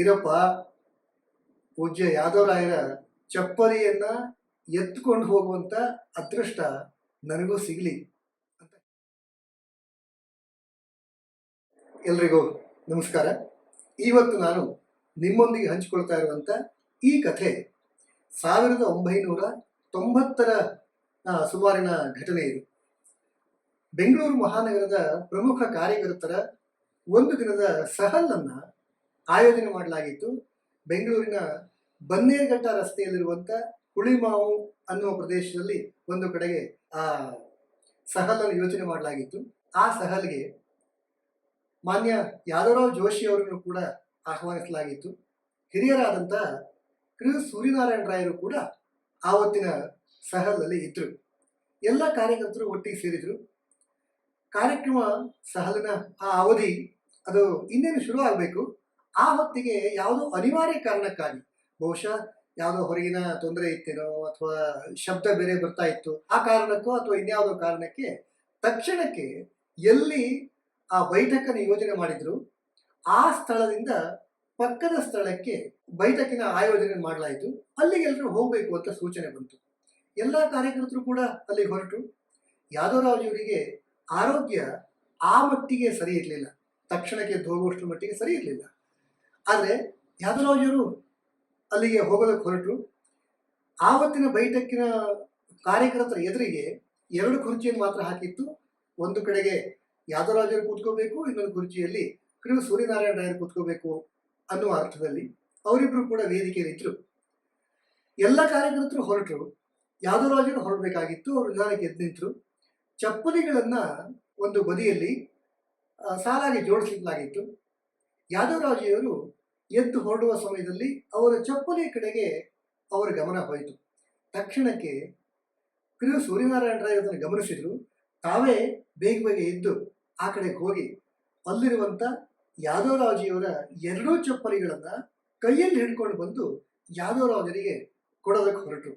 ಇರಪ್ಪ, ಪೂಜ್ಯ ಯಾದವರಾಯರ ಚಪ್ಪಲಿಯನ್ನ ಎತ್ಕೊಂಡು ಹೋಗುವಂತ ಅದೃಷ್ಟ ನನಗೂ ಸಿಗಲಿ. ಅಂತ ಎಲ್ರಿಗೂ ನಮಸ್ಕಾರ. ಇವತ್ತು ನಾನು ನಿಮ್ಮೊಂದಿಗೆ ಹಂಚಿಕೊಳ್ತಾ ಇರುವಂತ ಈ ಕಥೆ ಸಾವಿರದ ಒಂಬೈನೂರ ತೊಂಬತ್ತರ ಸುಮಾರಿನ ಘಟನೆ ಇದು. ಬೆಂಗಳೂರು ಮಹಾನಗರದ ಪ್ರಮುಖ ಕಾರ್ಯಕರ್ತರ ಒಂದು ದಿನದ ಸಹಲನ್ನ ಆಯೋಜನೆ ಮಾಡಲಾಗಿತ್ತು. ಬೆಂಗಳೂರಿನ ಬನ್ನೇರುಘಟ್ಟ ರಸ್ತೆಯಲ್ಲಿರುವಂತ ಹುಳಿಮಾವು ಅನ್ನುವ ಪ್ರದೇಶದಲ್ಲಿ ಒಂದು ಕಡೆಗೆ ಆ ಸಹಲನ್ನು ಯೋಚನೆ ಮಾಡಲಾಗಿತ್ತು. ಆ ಸಹಲ್ಗೆ ಮಾನ್ಯ ಯಾದವರಾವ್ ಜೋಶಿ ಅವರನ್ನು ಕೂಡ ಆಹ್ವಾನಿಸಲಾಗಿತ್ತು. ಹಿರಿಯರಾದಂಥ ಕೃ ಸೂರ್ಯನಾರಾಯಣ ರಾಯರು ಕೂಡ ಆವತ್ತಿನ ಸಹಲಲ್ಲಿ ಇದ್ದರು ಎಲ್ಲ ಕಾರ್ಯಕರ್ತರು ಒಟ್ಟಿಗೆ ಸೇರಿದರು. ಕಾರ್ಯಕ್ರಮ ಸಹಲಿನ ಆ ಅವಧಿ ಅದು ಇನ್ನೇನು ಶುರು ಆಗಬೇಕು? ಆ ಹೊತ್ತಿಗೆ ಯಾವುದೋ ಅನಿವಾರ್ಯ ಕಾರಣಕ್ಕಾಗಿ, ಬಹುಶಃ ಯಾವುದೋ ಹೊರಗಿನ ತೊಂದರೆ ಇತ್ತೇನೋ ಅಥವಾ ಶಬ್ದ ಬೇರೆ ಬರ್ತಾ ಇತ್ತು, ಆ ಕಾರಣಕ್ಕೋ ಅಥವಾ ಇನ್ಯಾವುದೋ ಕಾರಣಕ್ಕೆ ತಕ್ಷಣಕ್ಕೆ ಎಲ್ಲಿ ಆ ಬೈಠಕನ್ನು ಯೋಜನೆ ಮಾಡಿದ್ರು, ಆ ಸ್ಥಳದಿಂದ ಪಕ್ಕದ ಸ್ಥಳಕ್ಕೆ ಬೈಠಕಿನ ಆಯೋಜನೆ ಮಾಡಲಾಯಿತು ಅಲ್ಲಿಗೆ ಎಲ್ಲರೂ ಹೋಗಬೇಕು ಅಂತ ಸೂಚನೆ ಬಂತು. ಎಲ್ಲ ಕಾರ್ಯಕರ್ತರು ಕೂಡ ಅಲ್ಲಿಗೆ ಹೊರಟು ಯಾದವರಾಜಿಯವರಿಗೆ ಆರೋಗ್ಯ ಆ ಮಟ್ಟಿಗೆ ಸರಿ ಇರಲಿಲ್ಲ. ತಕ್ಷಣಕ್ಕೆ ಎದ್ದು ಹೋಗುವಷ್ಟು ಮಟ್ಟಿಗೆ ಸರಿ ಇರಲಿಲ್ಲ. ಆದರೆ ಯಾದರಾಜರು ಅಲ್ಲಿಗೆ ಹೋಗೋದಕ್ಕೆ ಹೊರಟು ಆವತ್ತಿನ ಬೈಠಕ್ಕಿನ ಕಾರ್ಯಕರ್ತರ ಎದುರಿಗೆ ಎರಡು ಕುರ್ಚಿಯನ್ನು ಮಾತ್ರ ಹಾಕಿತ್ತು. ಒಂದು ಕಡೆಗೆ ಯಾದವರಾಜರು ಕೂತ್ಕೋಬೇಕು, ಇನ್ನೊಂದು ಕುರ್ಚಿಯಲ್ಲಿ ಕಡಿಮೆ ಸೂರ್ಯನಾರಾಯಣ ರಾಯರು ಕೂತ್ಕೋಬೇಕು ಅನ್ನುವ ಅರ್ಥದಲ್ಲಿ ಅವರಿಬ್ರು ಕೂಡ ವೇದಿಕೆಯಲ್ಲಿದ್ದರು ಎಲ್ಲ ಕಾರ್ಯಕರ್ತರು ಹೊರಟರು. ಯಾದವರಾಜರು ಹೊರಡಬೇಕಾಗಿತ್ತು, ಅವರು ನಿಧಾನಕ್ಕೆ ಎದ್ದು ನಿಂತರು. ಚಪ್ಪಲಿಗಳನ್ನ ಒಂದು ಬದಿಯಲ್ಲಿ ಸಾಲಾಗಿ ಜೋಡಿಸಲಾಗಿತ್ತು ಯಾದವರಾಜಿಯವರು ಎದ್ದು ಹೊರಡುವ ಸಮಯದಲ್ಲಿ ಅವರ ಚಪ್ಪಲಿ ಕಡೆಗೆ ಅವರ ಗಮನ ಹೋಯಿತು. ತಕ್ಷಣಕ್ಕೆ ಕೃ ಸೂರ್ಯನಾರಾಯಣ ರಾಯ್ ಅದನ್ನು ಗಮನಿಸಿದರು. ತಾವೇ ಬೇಗ ಬೇಗ ಎದ್ದು ಆ ಕಡೆಗೆ ಹೋಗಿ ಅಲ್ಲಿರುವಂತ ಯಾದವರಾಜಿಯವರ ಎರಡೂ ಚಪ್ಪಲಿಗಳನ್ನು ಕೈಯಲ್ಲಿ ಹಿಡ್ಕೊಂಡು ಬಂದು ಯಾದವರಾಜರಿಗೆ ಕೊಡೋದಕ್ಕೆ ಹೊರಟರು.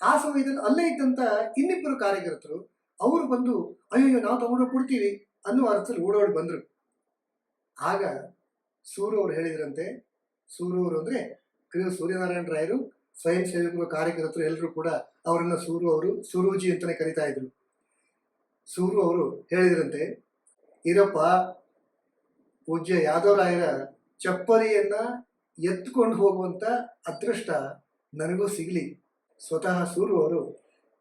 ಆ ಸಮಯದಲ್ಲಿ ಅಲ್ಲೇ ಇದ್ದಂತ ಇನ್ನಿಬ್ಬರು ಕಾರ್ಯಕರ್ತರು ಅವರು ಬಂದು ಅಯ್ಯೋ ನಾವು ತಗೊಂಡು ಕೊಡ್ತೀವಿ ಅನ್ನುವ ಅರ್ಥದಲ್ಲಿ ಓಡೋಡಿ ಬಂದರು. ಆಗ ಸೂರು ಅವರು ಹೇಳಿದ್ರಂತೆ ಸೂರು ಅವರು ಅಂದ್ರೆ ಸೂರ್ಯನಾರಾಯಣ ರಾಯರು, ಸ್ವಯಂ ಸೇವಕರು, ಕಾರ್ಯಕರ್ತರು ಎಲ್ಲರೂ ಕೂಡ ಅವರನ್ನ ಸೂರು ಅವರು ಸೂರೂಜಿ ಅಂತಾನೆ ಕರಿತಾ ಇದ್ರು. ಸೂರು ಅವರು ಹೇಳಿದ್ರಂತೆ, ಇರಪ್ಪ, ಪೂಜ್ಯ ಯಾದವರಾಯರ ಚಪ್ಪಲಿಯನ್ನ ಎತ್ಕೊಂಡು ಹೋಗುವಂತ ಅದೃಷ್ಟ ನನಗೂ ಸಿಗಲಿ. ಸ್ವತಃ ಸೂರು ಅವರು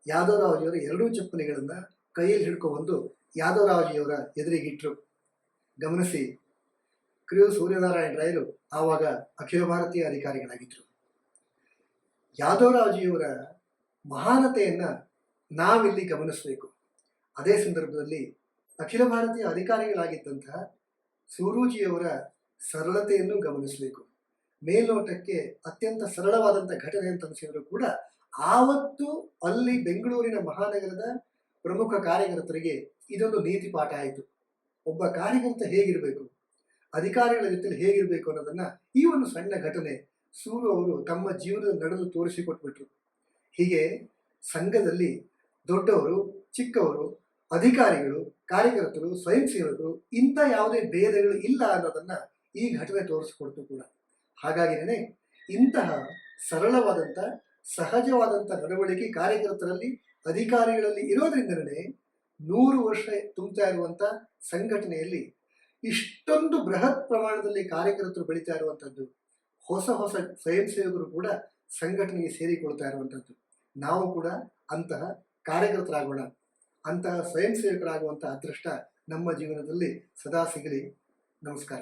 ಯಾದವರಾವಜಿಯವರ ಎರಡೂ ಚಪ್ಪಲಿಗಳನ್ನ ಕೈಯಲ್ಲಿ ಹಿಡ್ಕೊಂಡ್ಬಂದು ಯಾದವರಾವಜಿಯವರ ಎದುರಿಗಿಟ್ರು ಗಮನಿಸಿ ಕೃ ಸೂರ್ಯನಾರಾಯಣ ರಾಯರು ಆವಾಗ ಅಖಿಲ ಭಾರತೀಯ ಅಧಿಕಾರಿಗಳಾಗಿದ್ದರು ಯಾದವರಾಜಿಯವರ ಮಹಾನತೆಯನ್ನ ನಾವಿಲ್ಲಿ ಗಮನಿಸಬೇಕು. ಅದೇ ಸಂದರ್ಭದಲ್ಲಿ ಅಖಿಲ ಭಾರತೀಯ ಅಧಿಕಾರಿಗಳಾಗಿದ್ದಂತಹ ಸೂರೂಜಿಯವರ ಸರಳತೆಯನ್ನು ಗಮನಿಸಬೇಕು. ಮೇಲ್ನೋಟಕ್ಕೆ ಅತ್ಯಂತ ಸರಳವಾದಂಥ ಘಟನೆ ಅಂತ ಅನಿಸಿದ್ರು ಕೂಡ ಆವತ್ತು ಅಲ್ಲಿ ಬೆಂಗಳೂರಿನ ಮಹಾನಗರದ ಪ್ರಮುಖ ಕಾರ್ಯಕರ್ತರಿಗೆ ಇದೊಂದು ನೀತಿ ಪಾಠ ಆಯಿತು. ಒಬ್ಬ ಕಾರ್ಯಕರ್ತ ಹೇಗಿರಬೇಕು? ಅಧಿಕಾರಿಗಳ ಜೊತೆ ಹೇಗಿರಬೇಕು ಅನ್ನೋದನ್ನ ಈ ಒಂದು ಸಣ್ಣ ಘಟನೆ ಸೂರು ಅವರು ತಮ್ಮ ಜೀವನದಲ್ಲಿ ನಡೆದು ತೋರಿಸಿಕೊಟ್ಬಿಟ್ರು. ಹೀಗೆ ಸಂಘದಲ್ಲಿ ದೊಡ್ಡವರು, ಚಿಕ್ಕವರು, ಅಧಿಕಾರಿಗಳು, ಕಾರ್ಯಕರ್ತರು ಸ್ವಯಂ ಸೇವಕರು ಇಂಥ ಯಾವುದೇ ಭೇದಗಳು ಇಲ್ಲ ಅನ್ನೋದನ್ನ ಈ ಘಟನೆ ತೋರಿಸಿಕೊಡ್ತು ಕೂಡ. ಹಾಗಾಗಿನೇ ಇಂತಹ ಸರಳವಾದಂಥ, ಸಹಜವಾದಂಥ ನಡವಳಿಕೆ ಕಾರ್ಯಕರ್ತರಲ್ಲಿ, ಅಧಿಕಾರಿಗಳಲ್ಲಿ ಇರೋದ್ರಿಂದಲೇ ನೂರು ವರ್ಷ ತುಂಬ್ತಾ ಇರುವಂಥ ಸಂಘಟನೆಯಲ್ಲಿ ಇಷ್ಟೊಂದು ಬೃಹತ್ ಪ್ರಮಾಣದಲ್ಲಿ ಕಾರ್ಯಕರ್ತರು ಬೆಳೀತಾ ಇರುವಂಥದ್ದು ಹೊಸ ಹೊಸ ಸ್ವಯಂ ಸೇವಕರು ಕೂಡ ಸಂಘಟನೆಗೆ ಸೇರಿಕೊಳ್ತಾ ಇರುವಂಥದ್ದು ನಾವು ಕೂಡ ಅಂತಹ ಕಾರ್ಯಕರ್ತರಾಗೋಣ, ಅಂತಹ ಸ್ವಯಂ ಸೇವಕರಾಗುವಂತಹ ಅದೃಷ್ಟ ನಮ್ಮ ಜೀವನದಲ್ಲಿ ಸದಾ ಸಿಗಲಿ. ನಮಸ್ಕಾರ.